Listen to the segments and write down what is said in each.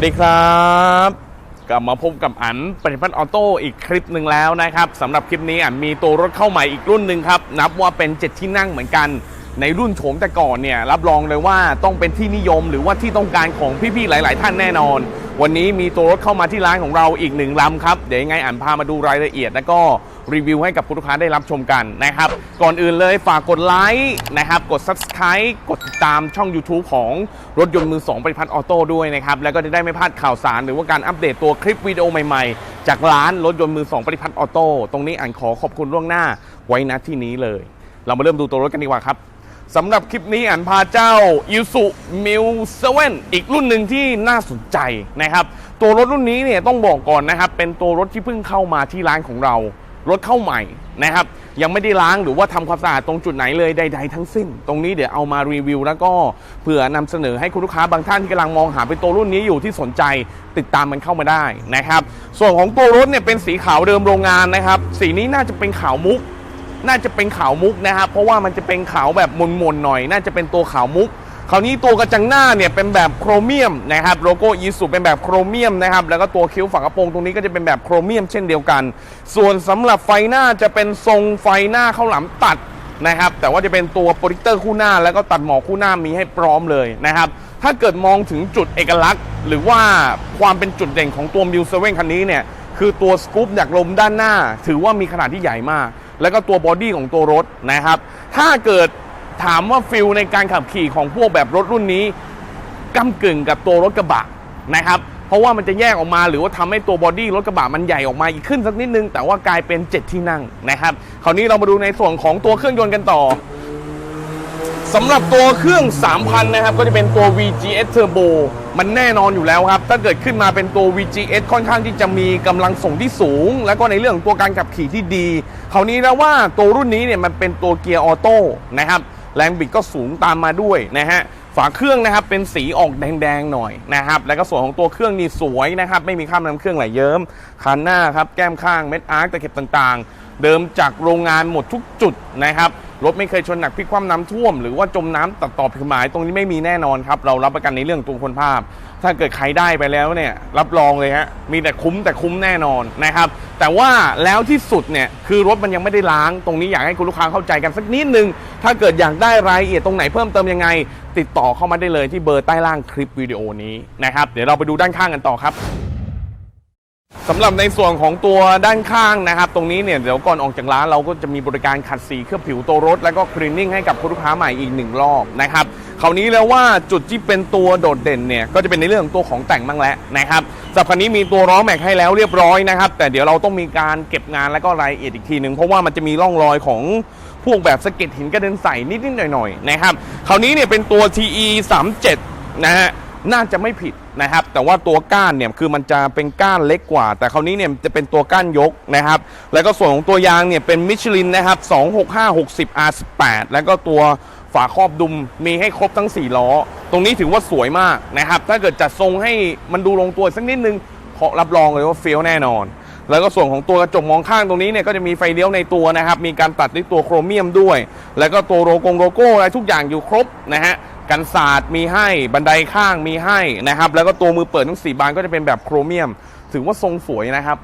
วัสดีครับกลับมาพบกับอันปฏิพัฒน์ออโต้อีกคลิปหนึ่งแล้วนะครับสำหรับคลิปนี้อันมีตัวรถเข้าใหม่อีกรุ่นหนึ่งครับ นับว่าเป็น7ที่นั่งเหมือนกัน ในรุ่นโฉมแต่ก่อนเนี่ยรับรองเลยว่าต้องเป็นที่นิยมหรือว่าที่ต้องการของพี่ๆหลาย ๆ ท่านแน่นอน วันนี้มีตัวรถเข้ามาที่ร้านของเราอีกหนึ่งลำครับเดี๋ยวยังไงอ่านพามาดูรายละเอียด แล้วก็รีวิวให้กับผู้ลูกค้าได้รับชมกันนะครับ ก่อนอื่นเลยฝากกดไลค์นะครับกด Subscribe กดติดตามช่อง YouTube ของรถยนต์มือ2ปริพัฒน์ออโต้ด้วยนะครับแล้วก็จะได้ไม่พลาดข่าวสาร หรือว่าการอัปเดตตัวคลิปวิดีโอใหม่ๆ จากร้านรถยนต์มือ2ปริพัฒน์ออโต้ตรงนี้อ่านขอขอบคุณล่วงหน้าไว้ณที่นี้เลย เรามาเริ่มดูตัวรถกันดีกว่าครับ สำหรับคลิปนี้อันพาเจ้า i s u m i l 7อีกรุ่นหนึ่งที่น่าสนใจนะครับ ตัวรถรุ่นนี้เนี่ยต้องบอกก่อนนะครับ เป็นตัวรถที่เพิ่งเข้ามาที่ร้านของเรา รถเข้าใหม่นะครับ ยังไม่ได้ล้างหรือว่าทำความสะอาดตรงจุดไหนเลยใด ๆ ทั้งสิ้น ตรงนี้เดี๋ยวเอามารีวิว แล้วก็เผื่อนำเสนอให้คุณลูกค้าบางท่านที่กำลังมองหาเป็นตัวรุ่นนี้อยู่ที่สนใจติดตามมันเข้ามาได้นะครับ ส่วนของตัวรถเนี่ยเป็นสีขาวเดิมโรงงานนะครับ สีนี้น่าจะเป็นขาวมุก น่าจะเป็นขาวมุกนะครับเพราะว่ามันจะเป็นขาวแบบมนๆหน่อย น่าจะเป็นตัวขาวมุกคราวนี้ตัวกระจังหน้าเนี่ยเป็นแบบโครเมียมนะครับโลโก้อีสุเป็นแบบโครเมียมนะครับแล้วก็ตัวคิ้วฝากระโปรงตรงนี้ก็จะเป็นแบบโครเมียมเช่นเดียวกัน ส่วนสำหรับไฟหน้าจะเป็นทรงไฟหน้าข้าวหลามตัดนะครับแต่ว่าจะเป็นตัวโปรดิเตอร์คู่หน้า แล้วก็ตัดหมอกคู่หน้ามีให้พร้อมเลยนะครับถ้าเกิดมองถึงจุดเอกลักษณ์ หรือว่าความเป็นจุดเด่นของตัวมิวเซเว่นคันนี้เนี่ยคือตัวสกู๊ปดักลมด้านหน้า ถือว่ามีขนาดที่ใหญ่มาก แล้วก็ตัวบอดี้ของตัวรถนะครับ ถ้าเกิดถามว่าฟิลในการขับขี่ของพวกแบบรถรุ่นนี้ก้ากึ่งกับตัวรถกระบะนะครับ เพราะว่ามันจะแยกออกมาหรือว่าทำให้ตัวบอดี้รถกระบะมันใหญ่ออกมาอีกขึ้นสักนิดนึง แต่ว่ากลายเป็น 7 ที่นั่งนะครับ คราวนี้เรามาดูในส่วนของตัวเครื่องยนต์กันต่อ สำหรับตัวเครื่อง 3,000 นะครับ ก็จะเป็นตัว VGS Turbo มันแน่นอนอยู่แล้วครับ ถ้าเกิดขึ้นมาเป็นตัว VGS ค่อนข้างที่จะมีกำลังส่งที่สูง แล้วก็ในเรื่องของตัวการขับขี่ที่ดีคราวนี้แล้วว่าตัวรุ่นนี้เนี่ยมันเป็นตัวเกียร์ออโต้นะครับแรงบิดก็สูงตามมาด้วยนะฮะฝาเครื่องนะครับเป็นสีออกแดงๆหน่อยนะครับแล้วก็ส่วนของตัวเครื่องนี่สวยนะครับไม่มีข้ามน้ำเครื่องไหลเยิ้มคันหน้าครับแก้มข้างเม็ดอาร์คตะเข็บต่างๆ เดิมจากโรงงานหมดทุกจุดนะครับรถไม่เคยชนหนักพลิกคว่ำน้ำท่วม หรือว่าจมน้ำตัดต่อผิดหมายตรงนี้ไม่มีแน่นอนครับ เรารับประกันในเรื่องตัวคนภาพ ถ้าเกิดใครได้ไปแล้วเนี่ยรับรองเลยฮะมีแต่คุ้มแต่คุ้มแน่นอนนะครับ แต่ว่าแล้วที่สุดเนี่ยคือรถมันยังไม่ได้ล้างตรงนี้อยากให้คุณลูกค้าเข้าใจกันสักนิดนึง ถ้าเกิดอยากได้รายละเอียดตรงไหนเพิ่มเติมยังไง ติดต่อเข้ามาได้เลยที่เบอร์ใต้ล่างคลิปวิดีโอนี้นะครับเดี๋ยวเราไปดูด้านข้างกันต่อครับ สำหรับในส่วนของตัวด้านข้างนะครับ ตรงนี้เนี่ยเดี๋ยวก่อนออกจากร้านเราก็จะมีบริการขัดสีเคลือบผิวตัวรถ แล้วก็คลีนนิ่งให้กับลูกค้าใหม่อีกหนึ่งรอบนะครับคราวนี้แล้วว่าจุดที่เป็นตัวโดดเด่นเนี่ยก็จะเป็นในเรื่องของตัวของแต่งบ้างแล้วนะครับสับคันนี้มีตัวล้อแม็กให้แล้วเรียบร้อยนะครับแต่เดี๋ยวเราต้องมีการเก็บงานแล้วก็รายละเอียดอีกทีหนึ่งเพราะว่ามันจะมีร่องรอยของพวกแบบสะเก็ดหินกระเด็นใส่นิดๆหน่อยๆนะครับคราวนี้เนี่ยเป็นตัว TE 37นะฮะ น่าจะไม่ผิดนะครับ แต่ว่าตัวก้านเนี่ยคือมันจะเป็นก้านเล็กกว่า แต่คราวนี้เนี่ยจะเป็นตัวก้านยกนะครับ แล้วก็ส่วนของตัวยางเนี่ยเป็นมิชลินนะครับ 26560 R18 แล้วก็ตัวฝาครอบดุมมีให้ครบทั้ง 4 ล้อ ตรงนี้ถือว่าสวยมากนะครับ ถ้าเกิดจัดทรงให้มันดูลงตัวสักนิดนึงขอรับรองเลยว่าเฟี้ยวแน่นอน แล้วก็ส่วนของตัวกระจกมองข้างตรงนี้เนี่ยก็จะมีไฟเลี้ยวในตัวนะครับ มีการตัดด้วยตัวโครเมียมด้วย แล้วก็ตัวโลโกงโลโก้อะไรทุกอย่างอยู่ครบนะฮะ กันศาสตร์มีให้บันไดข้างมีให้นะครับ แล้วก็ตัวมือเปิดทั้งสี่บานก็จะเป็นแบบโครเมียม ถือว่าทรงสวยนะครับ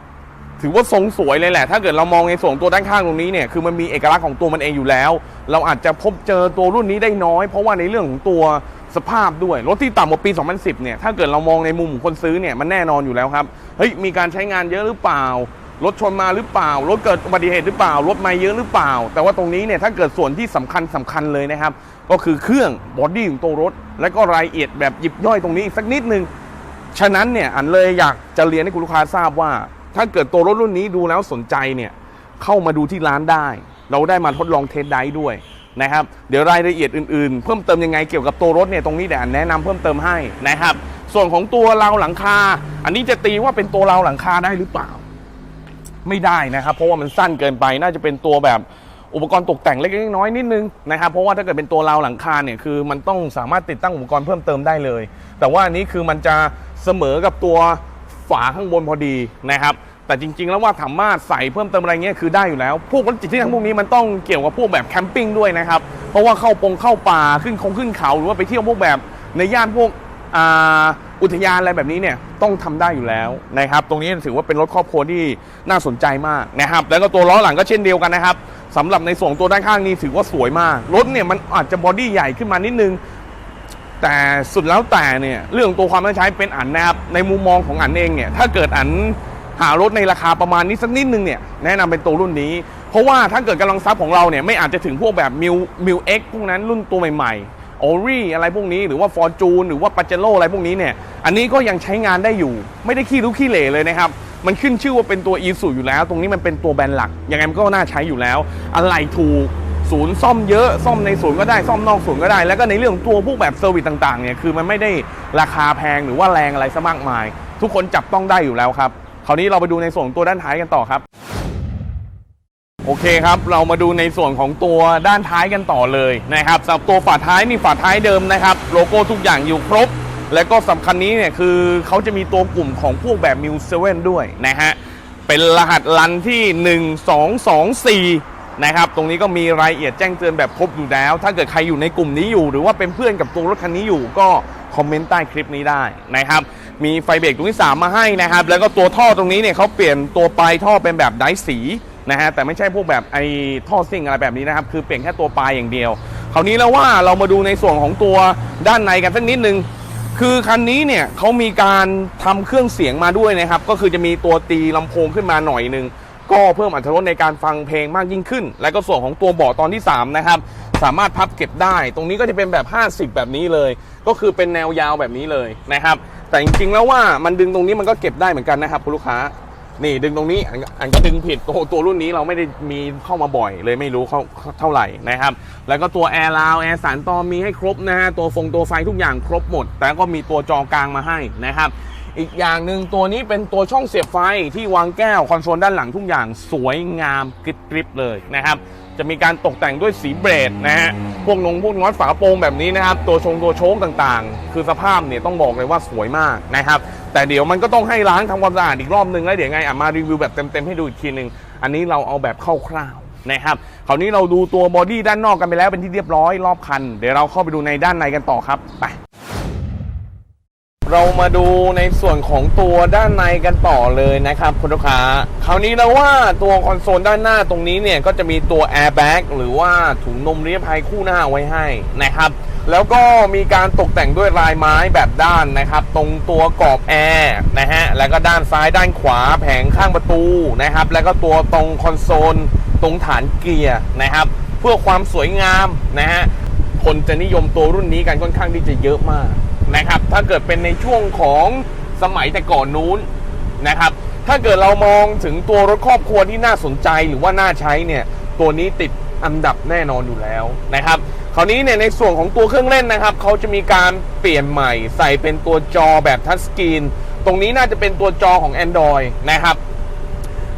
ถือว่าทรงสวยเลยแหละ ถ้าเกิดเรามองในส่วนตัวด้านข้างตรงนี้เนี่ยคือมันมีเอกลักษณ์ของตัวมันเองอยู่แล้ว เราอาจจะพบเจอตัวรุ่นนี้ได้น้อย เพราะว่าในเรื่องของตัวสภาพด้วยรถที่ต่ำกว่าปี 2010 เนี่ยถ้าเกิดเรามองในมุมคนซื้อเนี่ยมันแน่นอนอยู่แล้วครับเฮ้ยมีการใช้งานเยอะหรือเปล่ารถชนมาหรือเปล่ารถเกิดอุบัติเหตุหรือเปล่ารถไม่เยอะหรือเปล่า แต่ว่าตรงนี้เนี่ยถ้าเกิดส่วนที่สำคัญสำคัญเลยนะครับ ก็คือเครื่องบอดี้ของตัวรถ และก็รายละเอียดแบบยิบย่อยตรงนี้อีกสักนิดนึง ฉะนั้นเนี่ยอันเลยอยากจะเรียนให้คุณลูกค้าทราบว่า ถ้าเกิดตัวรถรุ่นนี้ดูแล้วสนใจเนี่ยเข้ามาดูที่ร้านได้ เราได้มาทดลองเทสไดร์ด้วยนะครับเดี๋ยวรายละเอียดอื่นๆ เพิ่มเติมยังไงเกี่ยวกับตัวรถเนี่ยตรงนี้เดี๋ยวอันแนะนำเพิ่มเติมให้นะครับ ส่วนของตัวราวหลังคา อันนี้จะตีว่าเป็นตัวราวหลังคาได้หรือเปล่า ไม่ได้นะครับ เพราะว่ามันสั้นเกินไปน่าจะเป็นตัวแบบ อุปกรณ์ตกแต่งเล็กๆน้อยๆนิดนึงนะครับเพราะว่าถ้าเกิดเป็นตัวราวหลังคาเนี่ยคือมันต้องสามารถติดตั้งอุปกรณ์เพิ่มเติมได้เลย แต่ว่าอันนี้คือมันจะเสมอกับตัวฝาข้างบนพอดีนะครับแต่จริงๆ แล้วว่าสามารถใส่เพิ่มเติมอะไรเงี้ยคือได้อยู่แล้ว พวกรถจิตที่ทั้งพวกนี้มันต้องเกี่ยวกับพวกแบบแคมปิ้งด้วยนะครับ เพราะว่าเข้าปงเข้าป่าขึ้นคงขึ้นเขาหรือว่าไปเที่ยวพวกแบบในย่านพวกอุทยานอะไรแบบนี้เนี่ยต้องทำได้อยู่แล้วนะครับ ตรงนี้ถือว่าเป็นรถครอบครัวที่น่าสนใจมากนะครับ แล้วก็ตัวล้อหลังก็เช่นเดียวกันนะครับ สำหรับในส่วนของตัวด้านข้างนี่ถือว่าสวยมาก รถเนี่ยมันอาจจะบอดี้ใหญ่ขึ้นมานิดนึง แต่สุดแล้วแต่เนี่ยเรื่องตัวความน่าใช้เป็นอันนะครับในมุมมองของอันเองเนี่ยถ้าเกิดอันหารถในราคาประมาณนี้สักนิดนึงเนี่ยแนะนำเป็นตัวรุ่นนี้ เพราะว่าถ้าเกิดกำลังทรัพย์ของเราเนี่ยไม่อาจจะถึงพวกแบบมิวมิวเอ็กพวกนั้นรุ่นตัวใหม่ๆโอรี่อะไรพวกนี้หรือว่าฟอร์จูนหรือว่าปาเจโร่อะไรพวกนี้เนี่ยอันนี้ก็ยังใช้งานได้อยู่ ไม่ได้ขี้รุกขี้เหร่เลยนะครับ มันขึ้นชื่อว่าเป็นตัวอีสุอยู่แล้ว ตรงนี้มันเป็นตัวแบรนด์หลัก ยังไงมันก็น่าใช้อยู่แล้ว อะไรถูกศูนย์ซ่อมเยอะซ่อมในศูนย์ก็ได้ซ่อมนอกศูนย์ก็ได้ แล้วก็ในเรื่องตัวพวกแบบเซอร์วิสต่างๆเนี่ยคือมันไม่ได้ราคาแพงหรือว่าแรงอะไรซะมากมาย ทุกคนจับต้องได้อยู่แล้วครับคราวนี้เราไปดูในส่วนของตัวด้านท้ายกันต่อครับ โอเคครับ เรามาดูในส่วนของตัวด้านท้ายกันต่อเลยนะครับสำหรับตัวฝาท้ายนี่ฝาท้ายเดิมนะครับ โลโก้ทุกอย่างอยู่ครบ และก็สำคัญนี้เนี่ยคือเขาจะมีตัวกลุ่มของพวกแบบมิวเซเว่นด้วยนะฮะ เป็นรหัสลันที่ 1224 นะครับ ตรงนี้ก็มีรายละเอียดแจ้งเตือนแบบครบอยู่แล้ว ถ้าเกิดใครอยู่ในกลุ่มนี้อยู่ หรือว่าเป็นเพื่อนกับตัวรถคันนี้อยู่ก็คอมเมนต์ใต้คลิปนี้ได้นะครับ มีไฟเบรกตรงที่3มาให้นะครับ แล้วก็ตัวท่อตรงนี้เนี่ยเขาเปลี่ยนตัวปลายท่อเป็นแบบไดสีนะฮะแต่ไม่ใช่พวกแบบไอ้ท่อซิ่งอะไรแบบนี้นะครับ คือเปลี่ยนแค่ตัวปลายอย่างเดียวคราวนี้แล้วว่าเรามาดูในส่วนของตัวด้านในกันสักนิดนึง คือคันนี้เนี่ยเขามีการทำเครื่องเสียงมาด้วยนะครับ ก็คือจะมีตัวตีลำโพงขึ้นมาหน่อยหนึ่งก็เพิ่มอรรถรสในการฟังเพลงมากยิ่งขึ้น และก็ส่วนของตัวเบาะตอนที่ 3 นะครับ สามารถพับเก็บได้ ตรงนี้ก็จะเป็นแบบ 50 แบบนี้เลย ก็คือเป็นแนวยาวแบบนี้เลยนะครับ แต่จริงๆแล้วว่ามันดึงตรงนี้มันก็เก็บได้เหมือนกันนะครับคุณลูกค้า นี่ดึงตรงนี้อันอันก็ดึงผิดตัวตัวรุ่นนี้เราไม่ได้มีเข้ามาบ่อย เลยไม่รู้เขาเท่าไหร่นะครับ แล้วก็ตัวแอร์ราวแอร์สารตอมีให้ครบนะฮะตัวฟงตัวไฟทุกอย่างครบหมด แต่ก็มีตัวจอกลางมาให้นะครับ อีกอย่างหนึ่งตัวนี้เป็นตัวช่องเสียบไฟที่วางแก้วคอนโซลด้านหลังทุกอย่างสวยงามกริบเลยนะครับจะมีการตกแต่งด้วยสีเบรดนะฮะ พวกนงพวกน็อตฝากระโปรงแบบนี้นะครับ ตัวชงตัวโชคต่างๆ คือสภาพเนี่ยต้องบอกเลยว่าสวยมากนะครับ แต่เดี๋ยวมันก็ต้องให้ล้างทำความสะอาดอีกรอบนึงแล้วเดี๋ยวไงอะมารีวิวแบบเต็มๆให้ดูอีกทีนึง อันนี้เราเอาแบบคร่าวๆนะครับคราวนี้เราดูตัวบอดี้ด้านนอกกันไปแล้วเป็นที่เรียบร้อยรอบคัน เดี๋ยวเราเข้าไปดูในด้านในกันต่อครับไปเรามาดูในส่วนของตัวด้านในกันต่อเลยนะครับคุณลูกค้า คราวนี้แล้วว่าตัวคอนโซลด้านหน้าตรงนี้เนี่ย ก็จะมีตัวแอร์แบ็กหรือว่าถุงนมนิรภัยคู่หน้าไว้ให้นะครับ แล้วก็มีการตกแต่งด้วยลายไม้แบบด้านนะครับ ตรงตัวกรอบแอร์นะฮะแล้วก็ด้านซ้ายด้านขวาแผงข้างประตูนะครับ แล้วก็ตัวตรงคอนโซล ตรงฐานเกียร์นะครับ เพื่อความสวยงามนะฮะคนจะนิยมตัวรุ่นนี้กันค่อนข้างที่จะเยอะมากนะครับ ถ้าเกิดเป็นในช่วงของสมัยแต่ก่อนนู้นนะครับ ถ้าเกิดเรามองถึงตัวรถครอบครัวที่น่าสนใจหรือว่าน่าใช้เนี่ยตัวนี้ติดอันดับแน่นอนอยู่แล้วนะครับ คราวนี้เนี่ยในส่วนของตัวเครื่องเล่นนะครับเขาจะมีการเปลี่ยนใหม่ใส่เป็นตัวจอแบบทัชสกรีนตรงนี้น่าจะเป็นตัวจอของ Android นะครับ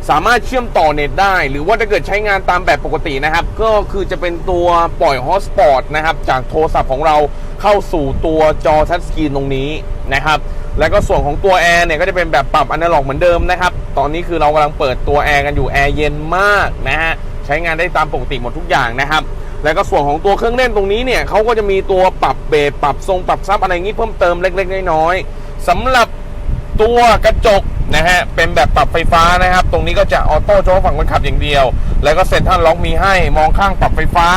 สามารถเชื่อมต่อเน็ตได้ หรือว่าถ้าเกิดใช้งานตามแบบปกตินะครับ ก็คือจะเป็นตัวปล่อยฮอสปอตนะครับ จากโทรศัพท์ของเราเข้าสู่ตัวจอทัชสกรีนตรงนี้นะครับ แล้วก็ส่วนของตัวแอร์เนี่ยก็จะเป็นแบบปรับอนาล็อกเหมือนเดิมนะครับ ตอนนี้คือเรากำลังเปิดตัวแอร์กันอยู่แอร์เย็นมากนะฮะ ใช้งานได้ตามปกติหมดทุกอย่างนะครับ แล้วก็ส่วนของตัวเครื่องเล่นตรงนี้เนี่ยเขาก็จะมีตัวปรับเบสปรับทรงปรับซับอะไรอย่างนี้เพิ่มเติมเล็กๆน้อยๆสำหรับตัวกระจกนะฮะเป็นแบบปรับไฟฟ้านะครับ ตรงนี้ก็จะออโต้โจ้ฝั่งคนขับอย่างเดียว แล้วก็เซ็นทรัลล็อกมีให้มองข้างปรับไฟฟ้า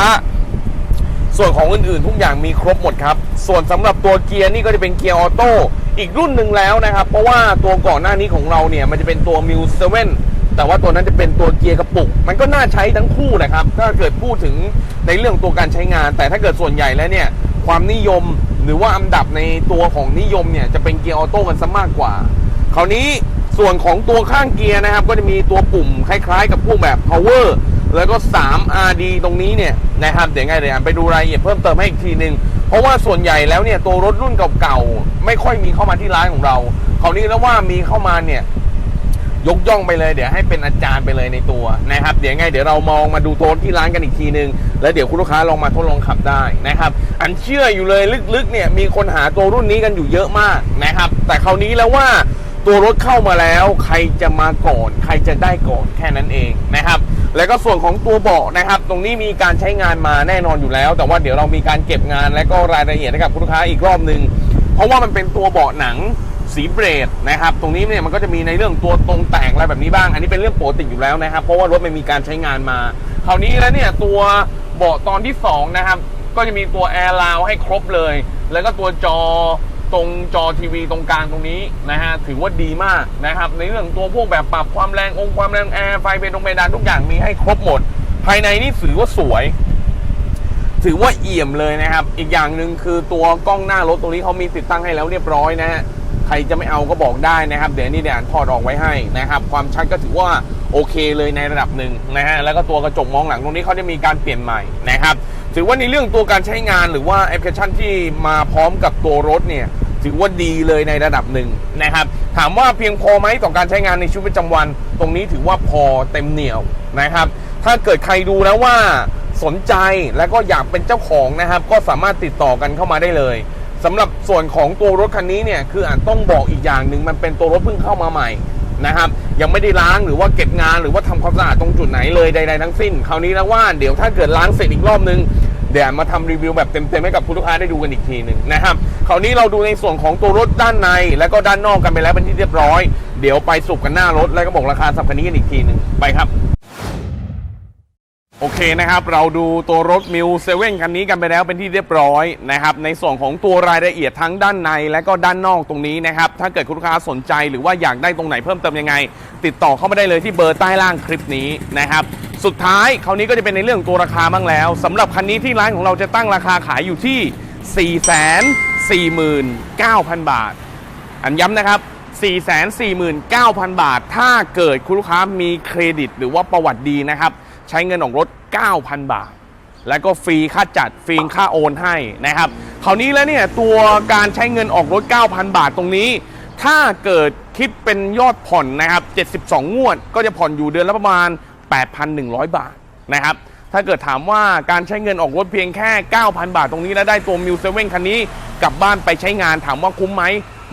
ส่วนของอื่นๆ ทุกอย่างมีครบหมดครับ ส่วนสำหรับตัวเกียร์นี่ก็จะเป็นเกียร์ออโต้อีกรุ่นหนึ่งแล้วนะครับ เพราะว่าตัวก่อนหน้านี้ของเราเนี่ยมันจะเป็นตัว m ิวเซเว่น แต่ว่าตัวนั้นจะเป็นตัวเกียร์กระปุก มันก็น่าใช้ทั้งคู่นะครับ ถ้าเกิดพูดถึงในเรื่องตัวการใช้งาน แต่ถ้าเกิดส่วนใหญ่แล้วเนี่ย ความนิยมหรือว่าอันดับในตัวของนิยมเนี่ยจะเป็นเกียร์ออโต้กันซะมากกว่า คราวนี้ส่วนของตัวข้างเกียร์นะครับ ก็จะมีตัวปุ่มคล้ายๆ กับพวกแบบ power แล้วก็ 3 RD ตรงนี้เนี่ยนะครับเดี๋ยวไงเดี๋ยวไปดูรายละเอียดเพิ่มเติมให้อีกทีหนึ่งเพราะว่าส่วนใหญ่แล้วเนี่ยตัวรถรุ่นเก่าๆ ไม่ค่อยมีเข้ามาที่ร้านของเรา คราวนี้แล้วว่ามีเข้ามาเนี่ย ยกย่องไปเลยเดี๋ยวให้เป็นอาจารย์ไปเลยในตัวนะครับเดี๋ยวไงเดี๋ยวเรามองมาดูตัวที่ร้านกันอีกทีนึง แล้วเดี๋ยวคุณลูกค้าลองมาทดลองขับได้นะครับ อันเชื่ออยู่เลยลึกๆเนี่ยมีคนหาตัวรุ่นนี้กันอยู่เยอะมากนะครับ แต่คราวนี้แล้วว่าตัวรถเข้ามาแล้ว ใครจะมาก่อน ใครจะได้ก่อนแค่นั้นเองนะครับ แล้วก็ส่วนของตัวเบาะนะครับ ตรงนี้มีการใช้งานมาแน่นอนอยู่แล้ว แต่ว่าเดี๋ยวเรามีการเก็บงานและก็รายละเอียดให้กับคุณลูกค้าอีกรอบหนึ่งเพราะว่ามันเป็นตัวเบาะหนัง สีเบรดนะครับ ตรงนี้เนี่ยมันก็จะมีในเรื่องตัวตรงแต่งอะไรแบบนี้บ้าง อันนี้เป็นเรื่องปกติอยู่แล้วนะครับ เพราะว่ารถมันมีการใช้งานมา คราวนี้แล้วเนี่ยตัวเบาะตอนที่สองนะครับ ก็จะมีตัวแอร์ราวให้ครบเลย แล้วก็ตัวจอตรงจอทีวีตรงกลางตรงนี้นะฮะถือว่าดีมากนะครับ ในเรื่องตัวพวกแบบปรับความแรงองค์ความแรงแอร์ไฟเพดงเพดานทุกอย่างมีให้ครบหมด ภายในนี่ถือว่าสวย ถือว่าเอี่ยมเลยนะครับ อีกอย่างหนึ่งคือตัวกล้องหน้ารถตรงนี้เขามีติดตั้งให้แล้วเรียบร้อยนะฮะ รจะไม่เอาก็บอกได้นะครับ เดี๋ยวนี้เดี๋ยวอ่านถอดออกไว้ให้นะครับ ความชัดก็ถือว่าโอเคเลยในระดับหนึ่งนะฮะแล้วก็ตัวกระจกมองหลังตรงนี้เขาจะมีการเปลี่ยนใหม่นะครับถือว่าในเรื่องตัวการใช้งานหรือว่าแอปพลิเคชันที่มาพร้อมกับตัวรถเนี่ยถือว่าดีเลยในระดับหนึ่งนะครับ ถามว่าเพียงพอไหมต่อการใช้งานในชีวิตประจำวัน ตรงนี้ถือว่าพอเต็มเหนียวนะครับ ถ้าเกิดใครดูแล้วว่าสนใจและก็อยากเป็นเจ้าของนะครับ ก็สามารถติดต่อกันเข้ามาได้เลย สำหรับส่วนของตัวรถคันนี้เนี่ยคืออาจต้องบอกอีกอย่างหนึ่งมันเป็นตัวรถเพิ่งเข้ามาใหม่นะครับยังไม่ได้ล้างหรือว่าเก็บงานหรือว่าทำความสะอาดตรงจุดไหนเลยใดๆทั้งสิ้น คราวนี้แล้วว่าเดี๋ยวถ้าเกิดล้างเสร็จอีกรอบนึงเดี๋ยวมาทำรีวิวแบบเต็มๆให้กับคุณลูกค้าได้ดูกันอีกทีหนึ่งนะครับคราวนี้เราดูในส่วนของตัวรถด้านใน และก็ด้านนอกกันไปแล้วเป็นที่เรียบร้อย เดี๋ยวไปสุกกันหน้ารถแล้วก็บอกราคาสับคันนี้กันอีกทีหนึ่งไปครับ โอเคนะครับ เราดูตัวรถมิวเซเว่นคันนี้กันไปแล้วเป็นที่เรียบร้อยนะครับ ในส่วนของตัวรายละเอียดทั้งด้านในและก็ด้านนอกตรงนี้นะครับ ถ้าเกิดคุณลูกค้าสนใจหรือว่าอยากได้ตรงไหนเพิ่มเติมยังไง ติดต่อเข้ามาได้เลยที่เบอร์ใต้ล่างคลิปนี้นะครับ สุดท้ายคราวนี้ก็จะเป็นในเรื่องตัวราคาบ้างแล้วสำหรับคันนี้ที่ร้านของเราจะตั้งราคาขายอยู่ที่ 449,000 บาท อันย้ำนะครับ449,000 บาท ถ้าเกิดคุณลูกค้ามีเครดิต หรือว่าประวัติดีนะครับ ใช้เงินออกรถ 9,000 บาท แล้วก็ฟรีค่าจัดฟรีค่าโอนให้นะครับคราวนี้แล้วเนี่ยตัวการใช้เงินออกรถ 9,000 บาทตรงนี้ ถ้าเกิดคิดเป็นยอดผ่อนนะครับ 72 งวด ก็จะผ่อนอยู่เดือนละประมาณ 8,100 บาทนะครับถ้าเกิดถามว่าการใช้เงินออกรถเพียงแค่ 9,000 บาทตรงนี้แล้วได้ตัวมิวเซเว่นคันนี้กลับบ้านไปใช้งานถามว่าคุ้มไหม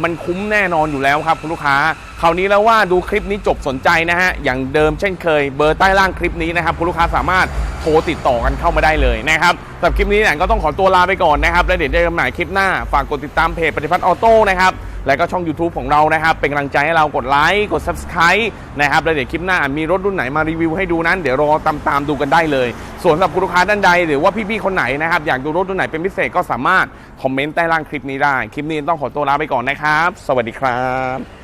มันคุ้มแน่นอนอยู่แล้วครับคุณลูกค้าคราวนี้แล้วว่าดูคลิปนี้จบสนใจนะฮะอย่างเดิมเช่นเคยเบอร์ใต้ล่างคลิปนี้นะครับคุณลูกค้าสามารถโทรติดต่อกันเข้ามาได้เลยนะครับสำหรับคลิปนี้เนี่ยก็ต้องขอตัวลาไปก่อนนะครับแล้วเดี๋ยวเจอกันใหม่คลิปหน้าฝากกดติดตามเพจปฏิพัฒน์ออโต้นะครับ แล้วก็ช่อง YouTube ของเรานะครับ เป็นกำลังใจให้เรากดไลค์กด Subscribe นะครับแล้วเดี๋ยวคลิปหน้ามีรถรุ่นไหนมารีวิวให้ดูนั้น เดี๋ยวรอตามตามดูกันได้เลย ส่วนสำหรับคุณลูกค้าด้านใด หรือว่าพี่ๆคนไหนนะครับอยากดูรถรุ่นไหนเป็นพิเศษก็สามารถคอมเมนต์ใต้ล่างคลิปนี้ได้ คลิปนี้ต้องขอตัวลาไปก่อนนะครับ สวัสดีครับ